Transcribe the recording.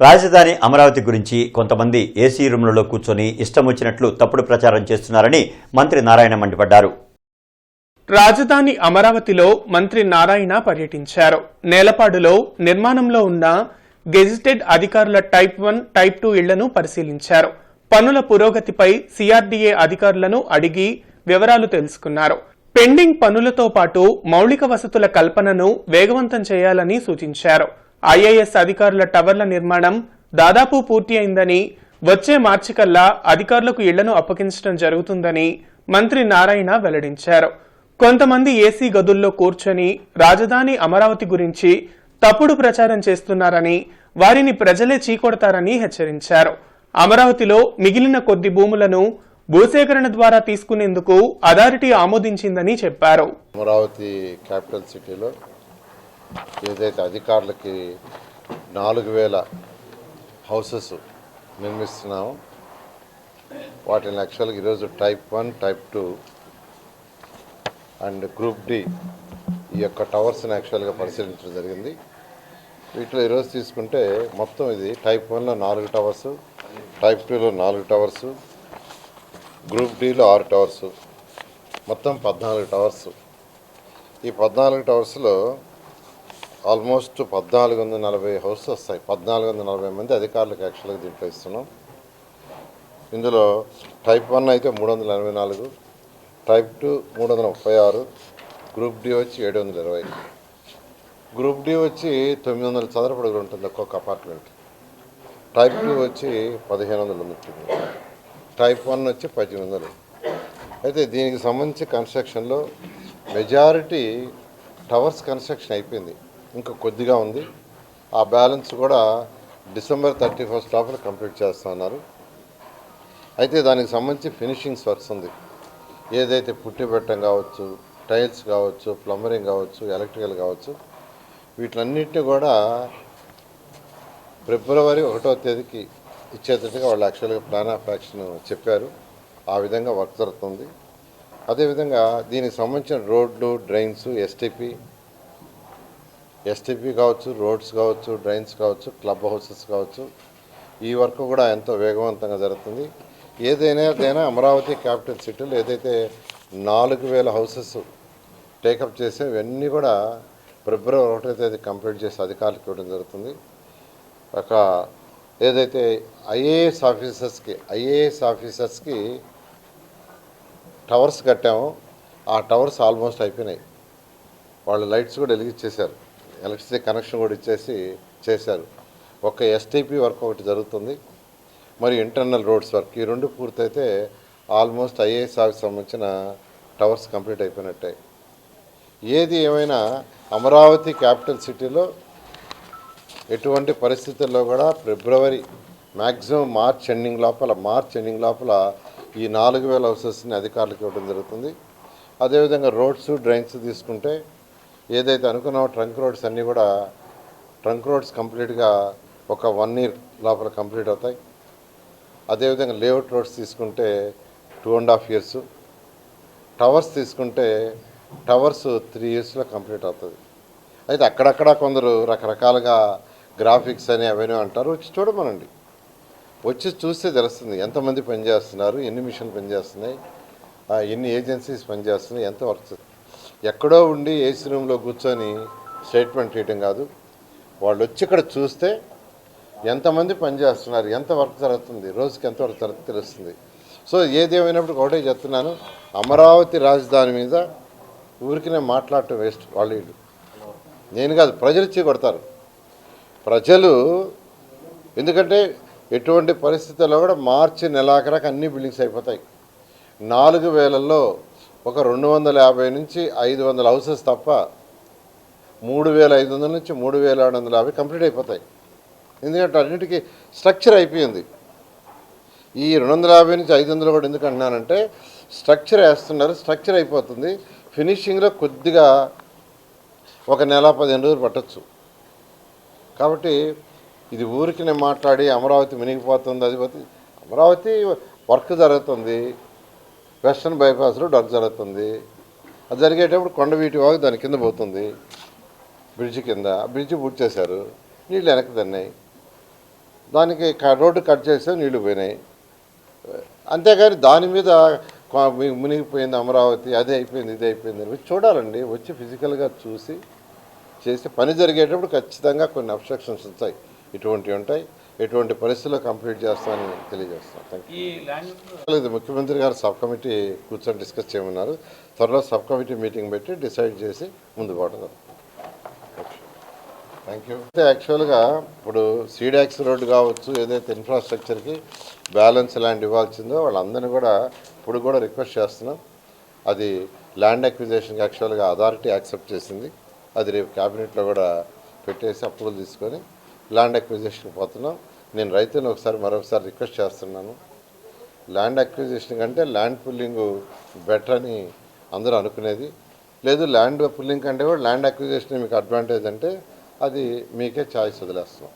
రాజధాని అమరావతి గురించి కొంతమంది ఏసీ రూమ్లలో కూర్చొని ఇష్టం వచ్చినట్లు తప్పుడు ప్రచారం చేస్తున్నారని మంత్రి నారాయణ మండిపడ్డారు. రాజధాని అమరావతిలో మంత్రి నారాయణ పర్యటించారు. నేలపాడులో నిర్మాణంలో ఉన్న గెజిటెడ్ అధికారుల టైప్ వన్ టైప్ టూ ఇళ్ళను పరిశీలించారు. పనుల పురోగతిపై సిఆర్డీఏ అధికారులను అడిగి వివరాలు తెలుసుకున్నారు. పెండింగ్ పనులతో పాటు మౌలిక వసతుల కల్పనను వేగవంతం చేయాలని సూచించారు. ఐఏఎస్ అధికారుల టవర్ల నిర్మాణం దాదాపు పూర్తి అయిందని వచ్చే మార్చి కల్లా అధికారులకు ఇళ్ళను అప్పగించడం జరుగుతుందని మంత్రి నారాయణ వెల్లడించారు. కొంతమంది ఏసీ గదుల్లో కూర్చొని రాజధాని అమరావతి గురించి తప్పుడు ప్రచారం చేస్తున్నారని వారిని ప్రజలే చీకొడతారని హెచ్చరించారు. అమరావతిలో మిగిలిన కొద్ది భూములను భూసేకరణ ద్వారా తీసుకునేందుకు అథారిటీ ఆమోదించిందని చెప్పారు. అమరావతి క్యాపిటల్ సిటీలో ఏదైతే అధికారులకి నాలుగు వేల హౌసెస్ నిర్మిస్తున్నాము వాటిని యాక్చువల్గా ఈరోజు type one type two and group D ఈ యొక్క టవర్స్ని యాక్చువల్గా పరిశీలించడం జరిగింది. వీటిలో ఈరోజు తీసుకుంటే మొత్తం ఇది టైప్ వన్లో నాలుగు టవర్స్ టైప్ టూలో నాలుగు టవర్స్ గ్రూప్ డిలో ఆరు టవర్స్ మొత్తం పద్నాలుగు టవర్స్ ఈ పద్నాలుగు టవర్స్లో ఆల్మోస్ట్ పద్నాలుగు వందల నలభై హౌస్ వస్తాయి. పద్నాలుగు వందల నలభై మంది అధికారులకు యాక్చువల్గా దీంట్లో ఇస్తున్నాం ఇందులో టైప్ వన్ అయితే మూడు వందల ఎనభై నాలుగు టైప్ టూ మూడు వందల ముప్పై ఆరు గ్రూప్ డి వచ్చి ఏడు వందల ఇరవై. గ్రూప్ డి వచ్చి తొమ్మిది వందల చదరపడుగులు ఉంటుంది ఒక్కొక్క అపార్ట్మెంట్ టైప్ టూ వచ్చి పదిహేను వందలు ఉంటుంది టైప్ వన్ వచ్చి పద్దెనిమిది వందలు. అయితే దీనికి సంబంధించి కన్స్ట్రక్షన్లో మెజారిటీ టవర్స్ కన్స్ట్రక్షన్ అయిపోయింది. ఇంకా కొద్దిగా ఉంది. ఆ బ్యాలెన్స్ కూడా డిసెంబర్ థర్టీ ఫస్ట్ లోపల కంప్లీట్ చేస్తున్నారు అయితే దానికి సంబంధించి ఫినిషింగ్స్ వర్క్స్ ఉంది. ఏదైతే పుట్టి పెట్టడం కావచ్చు టైల్స్ కావచ్చు ప్లంబరింగ్ కావచ్చు ఎలక్ట్రికల్ కావచ్చు వీటిలన్నింటినీ కూడా ఫిబ్రవరి ఒకటో తేదీకి ఇచ్చేటట్టుగా వాళ్ళు యాక్చువల్గా ప్లాన్ ఆఫ్ యాక్షన్ చెప్పారు. ఆ విధంగా వర్క్ జరుగుతుంది. అదేవిధంగా దీనికి సంబంధించిన రోడ్లు డ్రైన్స్ ఎస్టీపీ ఎస్టీపీ కావచ్చు రోడ్స్ కావచ్చు డ్రైన్స్ కావచ్చు క్లబ్ హౌసెస్ కావచ్చు ఈ వర్క్ కూడా ఎంతో వేగవంతంగా జరుగుతుంది. ఏదైనా అమరావతి క్యాపిటల్ సిటీలో ఏదైతే నాలుగు వేల హౌసెస్ టేకప్ చేసే ఇవన్నీ కూడా ఫిబ్రవరి ఒకటో తేదీ కంప్లీట్ చేసి అధికారులకు ఇవ్వడం జరుగుతుంది. ఒక ఏదైతే ఐఏఎస్ ఆఫీసర్స్కి ఐఏఎస్ ఆఫీసర్స్కి టవర్స్ కట్టామో. ఆ టవర్స్ ఆల్మోస్ట్ అయిపోయినాయి. వాళ్ళు లైట్స్ కూడా వెలిగించేశారు. ఎలక్ట్రిసిటీ కనెక్షన్ కూడా ఇచ్చేసి చేశారు. ఒక ఎస్టీపీ వర్క్ ఒకటి జరుగుతుంది. మరి ఇంటర్నల్ రోడ్స్ వర్క్. ఈ రెండు పూర్తయితే ఆల్మోస్ట్ ఐఏఎస్ ఆఫీస్ సంబంధించిన టవర్స్ కంప్లీట్ అయిపోయినట్టే. ఏది ఏమైనా అమరావతి క్యాపిటల్ సిటీలో ఎటువంటి పరిస్థితుల్లో కూడా ఫిబ్రవరి మ్యాక్సిమం మార్చ్ ఎండింగ్ లోపల మార్చ్ ఎండింగ్ లోపల ఈ నాలుగు వేల హౌసెస్ని అధికారులకు ఇవ్వడం జరుగుతుంది. అదేవిధంగా రోడ్స్ డ్రైన్స్ తీసుకుంటే ఏదైతే అనుకున్నామో ట్రంక్ రోడ్స్ అన్నీ కూడా ట్రంక్ రోడ్స్ కంప్లీట్గా ఒక వన్ ఇయర్ లోపల కంప్లీట్ అవుతాయి. అదేవిధంగా లేఅవుట్ రోడ్స్ తీసుకుంటే two and half years towers తీసుకుంటే టవర్స్ త్రీ ఇయర్స్లో కంప్లీట్ అవుతుంది. అయితే అక్కడక్కడ కొందరు రకరకాలుగా గ్రాఫిక్స్ అని అవన్నీ అంటారు. వచ్చి చూడమనండి. వచ్చి చూస్తే తెలుస్తుంది ఎంతమంది పనిచేస్తున్నారు ఎన్ని మిషన్లు పనిచేస్తున్నాయి ఆ, ఎన్ని ఏజెన్సీస్ పనిచేస్తున్నాయి ఎంత వర్క్ ఎక్కడో ఉండి ఏసీ రూమ్లో కూర్చొని స్టేట్మెంట్ చేయడం కాదు. వాళ్ళు వచ్చి ఇక్కడ చూస్తే ఎంతమంది పనిచేస్తున్నారు ఎంత వర్క్ జరుగుతుంది రోజుకి ఎంత వర్క్ జరుగుతుంది తెలుస్తుంది. సో ఏదేమైనప్పుడు ఒకటే చెప్తున్నాను అమరావతి రాజధాని మీద ఊరికినే మాట్లాడటం వేస్ట్ వాళ్ళు వీళ్ళు. నేను కాదు ప్రజలు ఇచ్చి కొడతారు. ప్రజలు ఎందుకంటే ఎటువంటి పరిస్థితుల్లో కూడా మార్చి నెలాఖరాకు అన్ని బిల్డింగ్స్ అయిపోతాయి. నాలుగు వేలల్లో ఒక రెండు వందల యాభై నుంచి ఐదు వందల హౌసెస్ తప్ప మూడు వేల ఐదు వందల నుంచి మూడు వేల ఏడు వందల యాభై కంప్లీట్ అయిపోతాయి. ఎందుకంటే అన్నిటికీ స్ట్రక్చర్ అయిపోయింది. ఈ రెండు వందల యాభై నుంచి ఐదు వందలు కూడా ఎందుకు అంటున్నానంటే స్ట్రక్చర్ వేస్తున్నారు స్ట్రక్చర్ అయిపోతుంది. ఫినిషింగ్లో కొద్దిగా ఒక నెల పదిహేను రోజులు పట్టచ్చు. కాబట్టి ఇది ఊరికి నేను మాట్లాడి అమరావతి మునిగిపోతుంది అది అమరావతి వర్క్ జరుగుతుంది. వెస్ట్రన్ బైపాస్లో వర్క్ జరుగుతుంది. అది జరిగేటప్పుడు కొండవీటి వాగు దాని కింద పోతుంది. బ్రిడ్జ్ కింద. బ్రిడ్జ్ పూర్తి చేశారు. నీళ్ళు వెనక్కి తన్నాయి. దానికి రోడ్డు కట్ చేస్తే నీళ్ళు పోయినాయి. అంతేగాని దాని మీద మునిగిపోయింది అమరావతి అదే అయిపోయింది ఇది అయిపోయింది అని చూడాలండి. వచ్చి ఫిజికల్గా చూసి చేసి పని జరిగేటప్పుడు ఖచ్చితంగా కొన్ని అబ్స్ట్రక్షన్స్ ఉంటాయి. ఇటువంటివి ఉంటాయి. ఎటువంటి పరిస్థితుల్లో కంప్లీట్ చేస్తామని తెలియజేస్తాం థ్యాంక్ యూ ఈ ల్యాండ్ లేదు ముఖ్యమంత్రి గారు సబ్ కమిటీ కూర్చొని డిస్కస్ చేయమన్నారు. త్వరలో సబ్ కమిటీ మీటింగ్ పెట్టి డిసైడ్ చేసి ముందు పోవడం థ్యాంక్ యూ అయితే యాక్చువల్గా ఇప్పుడు సీడాక్స్ రోడ్డు కావచ్చు ఏదైతే ఇన్ఫ్రాస్ట్రక్చర్కి బ్యాలెన్స్ ల్యాండ్ ఇవ్వాల్సిందో వాళ్ళందరినీ కూడా ఇప్పుడు కూడా రిక్వెస్ట్ చేస్తున్నాం. అది ల్యాండ్ అక్విజేషన్కి యాక్చువల్గా అథారిటీ యాక్సెప్ట్ చేసింది. అది రేపు క్యాబినెట్లో కూడా పెట్టేసి అప్రూవల్ తీసుకొని ల్యాండ్ అక్విజిషన్కి పోతున్నాం. నేను రైతులను ఒకసారి మరొకసారి రిక్వెస్ట్ చేస్తున్నాను. ల్యాండ్ అక్విజిషన్ కంటే ల్యాండ్ పుల్లింగ్ బెటర్ అని అందరూ అనుకునేది. లేదు ల్యాండ్ పుల్లింగ్ కంటే కూడా ల్యాండ్ అక్విజిషన్ మీకు అడ్వాంటేజ్ అంటే అది మీకే ఛాయిస్ వదిలేస్తున్నాం.